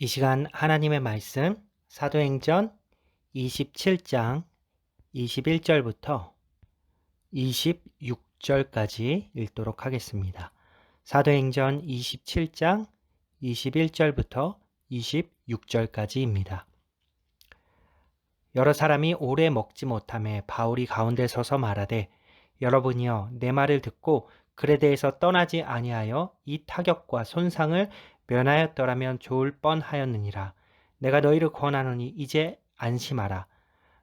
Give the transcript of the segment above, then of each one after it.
이 시간 하나님의 말씀 사도행전 27장 21절부터 26절까지 읽도록 하겠습니다. 사도행전 27장 21절부터 26절까지입니다. 여러 사람이 오래 먹지 못함에 바울이 가운데 서서 말하되 여러분이여 내 말을 듣고 그레데에서 떠나지 아니하여 이 타격과 손상을 면하였더라면 좋을 뻔하였느니라. 내가 너희를 권하노니 이제 안심하라.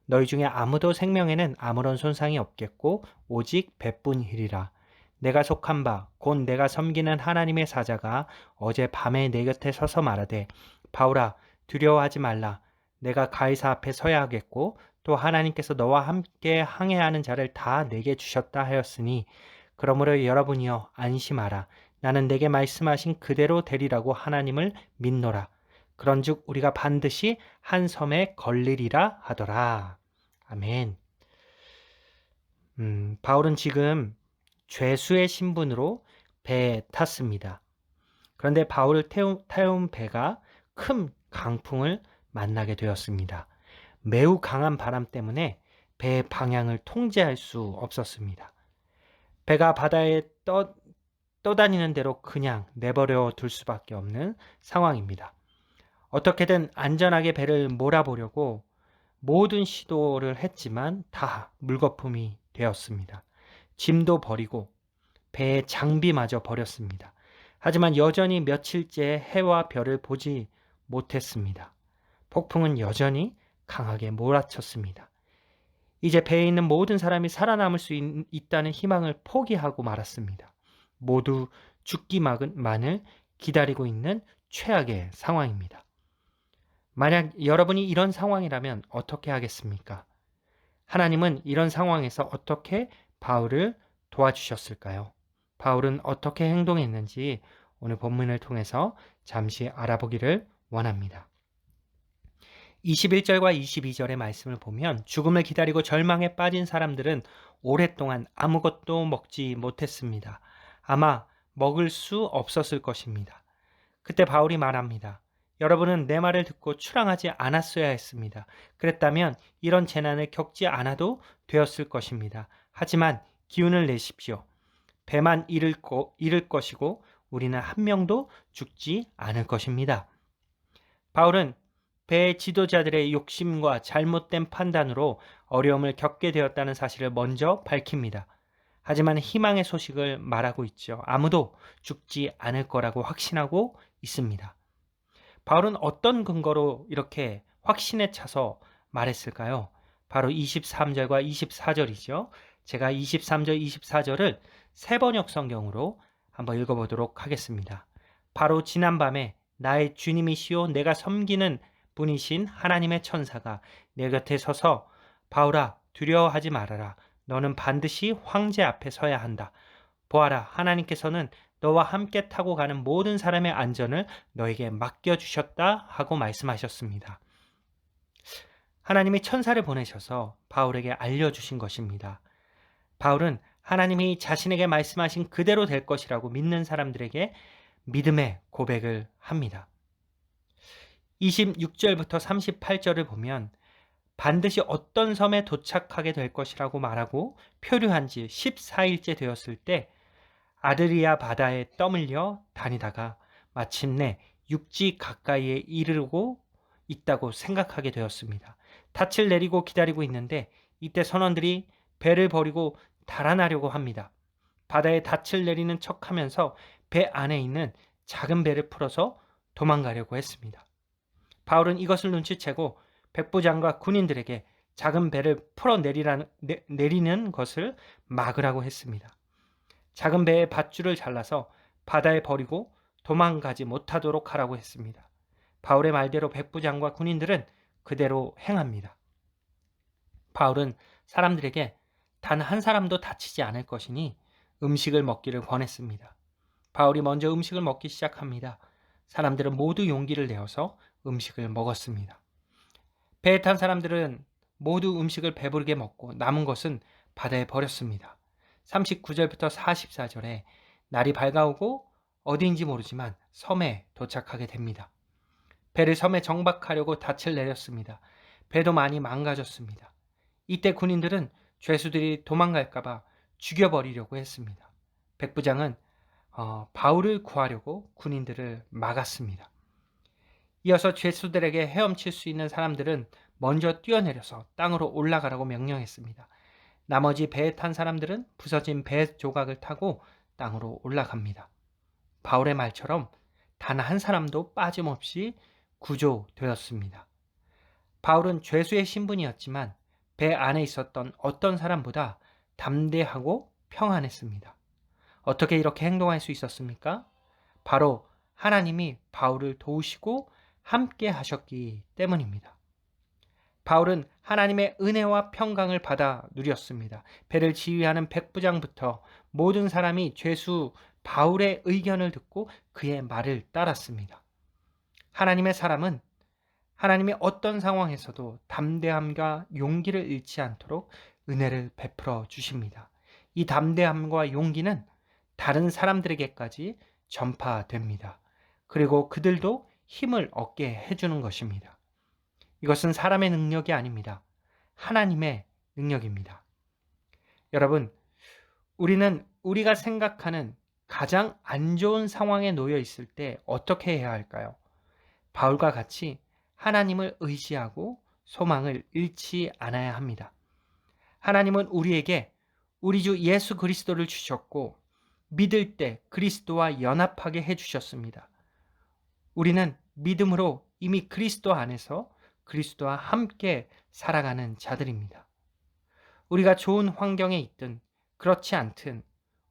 너희 중에 아무도 생명에는 아무런 손상이 없겠고 오직 배뿐이리라. 내가 속한 바 곧 내가 섬기는 하나님의 사자가 어제 밤에 내 곁에 서서 말하되 바울아 두려워하지 말라. 내가 가이사 앞에 서야 하겠고 또 하나님께서 너와 함께 항해하는 자를 다 내게 주셨다 하였으니 그러므로 여러분이여 안심하라. 나는 내게 말씀하신 그대로 되리라고 하나님을 믿노라. 그런즉 우리가 반드시 한 섬에 걸리리라 하더라. 아멘. 음, 바울은 지금 죄수의 신분으로 배에 탔습니다. 그런데 바울을 태운, 태운 배가 큰 강풍을 만나게 되었습니다. 매우 강한 바람 때문에 배의 방향을 통제할 수 없었습니다. 배가 바다에 떠, 떠다니는 대로 그냥 내버려 둘 수밖에 없는 상황입니다. 어떻게든 안전하게 배를 몰아보려고 모든 시도를 했지만 다 물거품이 되었습니다. 짐도 버리고 배의 장비마저 버렸습니다. 하지만 여전히 며칠째 해와 별을 보지 못했습니다. 폭풍은 여전히 강하게 몰아쳤습니다. 이제 배에 있는 모든 사람이 살아남을 수 있, 다는 희망을 포기하고 말았습니다. 모두 죽기만을 기다리고 있는 최악의 상황입니다. 만약 여러분이 이런 상황이라면 어떻게 하겠습니까? 하나님은 이런 상황에서 어떻게 바울을 도와주셨을까요? 바울은 어떻게 행동했는지 오늘 본문을 통해서 잠시 알아보기를 원합니다. 21절과 22절의 말씀을 보면 죽음을 기다리고 절망에 빠진 사람들은 오랫동안 아무것도 먹지 못했습니다. 아마 먹을 수 없었을 것입니다. 그때 바울이 말합니다. 여러분은 내 말을 듣고 출항하지 않았어야 했습니다. 그랬다면 이런 재난을 겪지 않아도 되었을 것입니다. 하지만 기운을 내십시오. 배만 잃을, 거, 잃을 것이고 우리는 한 명도 죽지 않을 것입니다. 바울은 배의 지도자들의 욕심과 잘못된 판단으로 어려움을 겪게 되었다는 사실을 먼저 밝힙니다. 하지만 희망의 소식을 말하고 있죠. 아무도 죽지 않을 거라고 확신하고 있습니다. 바울은 어떤 근거로 이렇게 확신에 차서 말했을까요? 바로 23절과 24절이죠. 제가 23절, 24절을 세번역 성경으로 한번 읽어보도록 하겠습니다. 바로 지난밤에 나의 주님이시요 내가 섬기는 분이신 하나님의 천사가 내 곁에 서서 바울아 두려워하지 말아라. 너는 반드시 황제 앞에 서야 한다. 보아라 하나님께서는 너와 함께 타고 가는 모든 사람의 안전을 너에게 맡겨주셨다 하고 말씀하셨습니다. 하나님이 천사를 보내셔서 바울에게 알려주신 것입니다. 바울은 하나님이 자신에게 말씀하신 그대로 될 것이라고 믿는 사람들에게 믿음의 고백을 합니다. 26절부터 38절을 보면 반드시 어떤 섬에 도착하게 될 것이라고 말하고 표류한 지 14일째 되었을 때 아드리아 바다에 떠밀려 다니다가 마침내 육지 가까이에 이르고 있다고 생각하게 되었습니다. 닻을 내리고 기다리고 있는데 이때 선원들이 배를 버리고 달아나려고 합니다. 바다에 닻을 내리는 척 하면서 배 안에 있는 작은 배를 풀어서 도망가려고 했습니다. 바울은 이것을 눈치채고 백부장과 군인들에게 작은 배를 풀어 내리는 것을 막으라고 했습니다. 작은 배의 밧줄을 잘라서 바다에 버리고 도망가지 못하도록 하라고 했습니다. 바울의 말대로 백부장과 군인들은 그대로 행합니다. 바울은 사람들에게 단 한 사람도 다치지 않을 것이니 음식을 먹기를 권했습니다. 바울이 먼저 음식을 먹기 시작합니다. 사람들은 모두 용기를 내어서 음식을 먹었습니다. 배에 탄 사람들은 모두 음식을 배부르게 먹고 남은 것은 바다에 버렸습니다. 39절부터 44절에 날이 밝아오고 어디인지 모르지만 섬에 도착하게 됩니다. 배를 섬에 정박하려고 닻을 내렸습니다. 배도 많이 망가졌습니다. 이때 군인들은 죄수들이 도망갈까봐 죽여버리려고 했습니다. 백부장은 어, 바울을 구하려고 군인들을 막았습니다. 이어서 죄수들에게 헤엄칠 수 있는 사람들은 먼저 뛰어내려서 땅으로 올라가라고 명령했습니다. 나머지 배에 탄 사람들은 부서진 배 조각을 타고 땅으로 올라갑니다. 바울의 말처럼 단 한 사람도 빠짐없이 구조되었습니다. 바울은 죄수의 신분이었지만 배 안에 있었던 어떤 사람보다 담대하고 평안했습니다. 어떻게 이렇게 행동할 수 있었습니까? 바로 하나님이 바울을 도우시고 함께 하셨기 때문입니다. 바울은 하나님의 은혜와 평강을 받아 누렸습니다. 배를 지휘하는 백부장부터 모든 사람이 죄수 바울의 의견을 듣고 그의 말을 따랐습니다. 하나님의 사람은 하나님이 어떤 상황에서도 담대함과 용기를 잃지 않도록 은혜를 베풀어 주십니다. 이 담대함과 용기는 다른 사람들에게까지 전파됩니다. 그리고 그들도 힘을 얻게 해주는 것입니다. 이것은 사람의 능력이 아닙니다. 하나님의 능력입니다. 여러분, 우리는 우리가 생각하는 가장 안 좋은 상황에 놓여 있을 때 어떻게 해야 할까요? 바울과 같이 하나님을 의지하고 소망을 잃지 않아야 합니다. 하나님은 우리에게 우리 주 예수 그리스도를 주셨고 믿을 때 그리스도와 연합하게 해주셨습니다. 우리는 믿음으로 이미 그리스도 안에서 그리스도와 함께 살아가는 자들입니다. 우리가 좋은 환경에 있든 그렇지 않든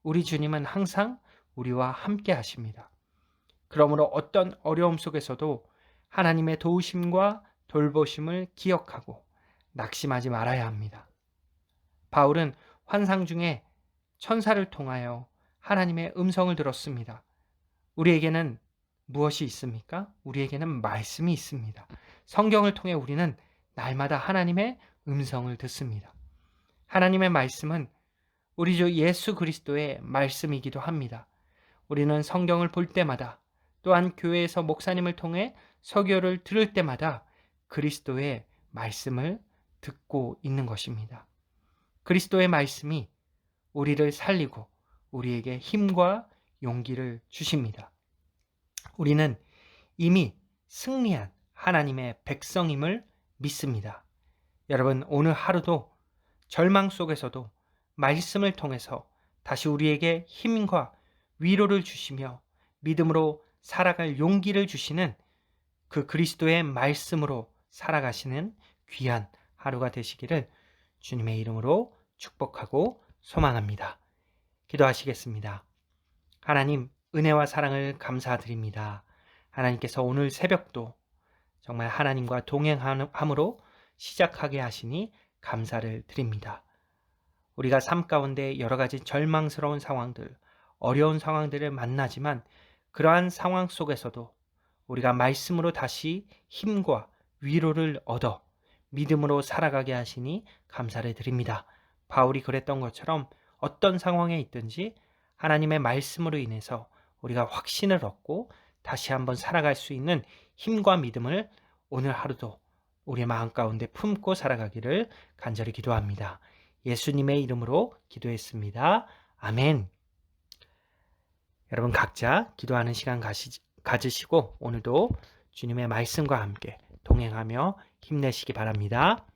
우리 주님은 항상 우리와 함께 하십니다. 그러므로 어떤 어려움 속에서도 하나님의 도우심과 돌보심을 기억하고 낙심하지 말아야 합니다. 바울은 환상 중에 천사를 통하여 하나님의 음성을 들었습니다. 우리에게는 무엇이 있습니까? 우리에게는 말씀이 있습니다. 성경을 통해 우리는 날마다 하나님의 음성을 듣습니다. 하나님의 말씀은 우리 주 예수 그리스도의 말씀이기도 합니다. 우리는 성경을 볼 때마다 또한 교회에서 목사님을 통해 설교를 들을 때마다 그리스도의 말씀을 듣고 있는 것입니다. 그리스도의 말씀이 우리를 살리고 우리에게 힘과 용기를 주십니다. 우리는 이미 승리한 하나님의 백성임을 믿습니다. 여러분, 오늘 하루도 절망 속에서도 말씀을 통해서 다시 우리에게 힘과 위로를 주시며 믿음으로 살아갈 용기를 주시는 그 그리스도의 말씀으로 살아가시는 귀한 하루가 되시기를 주님의 이름으로 축복하고 소망합니다. 기도하시겠습니다. 하나님, 은혜와 사랑을 감사드립니다. 하나님께서 오늘 새벽도 정말 하나님과 동행함으로 시작하게 하시니 감사를 드립니다. 우리가 삶 가운데 여러 가지 절망스러운 상황들, 어려운 상황들을 만나지만 그러한 상황 속에서도 우리가 말씀으로 다시 힘과 위로를 얻어 믿음으로 살아가게 하시니 감사를 드립니다. 바울이 그랬던 것처럼 어떤 상황에 있든지 하나님의 말씀으로 인해서 우리가 확신을 얻고 다시 한번 살아갈 수 있는 힘과 믿음을 오늘 하루도 우리의 마음 가운데 품고 살아가기를 간절히 기도합니다. 예수님의 이름으로 기도했습니다. 아멘. 여러분 각자 기도하는 시간 가시, 가지시고 오늘도 주님의 말씀과 함께 동행하며 힘내시기 바랍니다.